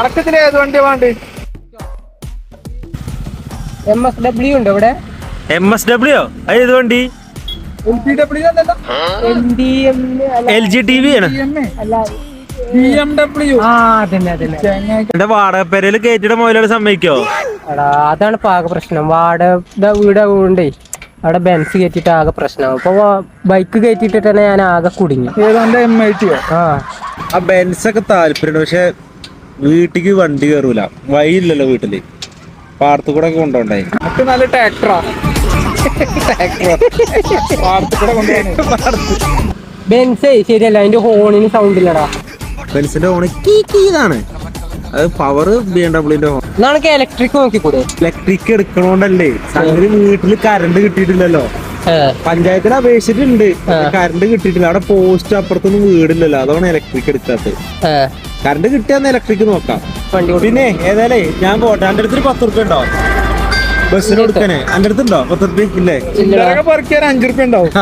അടക്കത്തിന് ഏത് വണ്ടി വേണ്ടി? എം എസ് ഡബ്ല്യു ഉണ്ട് ഇവിടെ? എം എസ് ഡബ്ല്യു ഏത് വണ്ടി? എൽ ജി ടി വി ആണ്. എന്റെ വാടകപ്പേരയിൽ കയറ്റിയുടെ മുതലാളി സമ്മതിക്കോ? എടാ അതാണ് ഇപ്പൊ ആകെ പ്രശ്നം. വാടക വീട് ഉണ്ടേ അവിടെ ബെൻസ് കയറ്റിട്ട് ആകെ പ്രശ്നമാവും അപ്പൊ ബൈക്ക് കയറ്റിട്ട് തന്നെ ഞാൻ ആകെ കുടുങ്ങി. ഏതാണ്ട് എം ഐ ടിയോ ആ. ആ ബെൻസ് ഒക്കെ താല്പര്യമുണ്ട്. പക്ഷെ വീട്ടിക്ക് വണ്ടി കയറൂല വഴിയില്ലല്ലോ വീട്ടിൽ. പാടത്തു കൂടെ ഒക്കെ കൊണ്ടോണ്ടേ. മറ്റു നല്ല ട്രാക്ടറാ പാടത്ത് കൂടെ കൊണ്ടുപോകാൻ ബെൻസേ ശരിയല്ല അതിന്റെ ഹോണിന് സൗണ്ട് ഇല്ലടാ. ബെൻസിന്റെ കീതാണ് അത് പവർ ബി എം ഡബ്ല്യൂന്റെ ഫോൺ എന്നാണെങ്കിൽ ഇലക്ട്രിക് നോക്കിക്കൂടെ? ഇലക്ട്രിക് എടുക്കണോണ്ടല്ലേ? സംഗതി വീട്ടിൽ കറണ്ട് കിട്ടിയിട്ടില്ലല്ലോ. പഞ്ചായത്തിന് അപേക്ഷിച്ചിട്ടുണ്ട്. കറണ്ട് കിട്ടിയിട്ടില്ല. അവിടെ പോസ്റ്റ് അപ്പുറത്തൊന്നും വീടില്ലല്ലോ. അതാണ് ഇലക്ട്രിക് എടുക്കാത്തത്. കറണ്ട് കിട്ടിയാന്ന് ഇലക്ട്രിക് നോക്കാം. പിന്നെ ഏതായാലേ ഞാൻ പോട്ടെ. എന്റെ അടുത്ത് പത്ത് റുപ്യ ഉണ്ടോ? ബസ്സിന് കൊടുക്കാനേ. എന്റെ അടുത്തുണ്ടോ? പത്ത് റുപ്യ ഇല്ലേ? പറിക്കാൻ അഞ്ചു റുപ്യ ഉണ്ടാവും.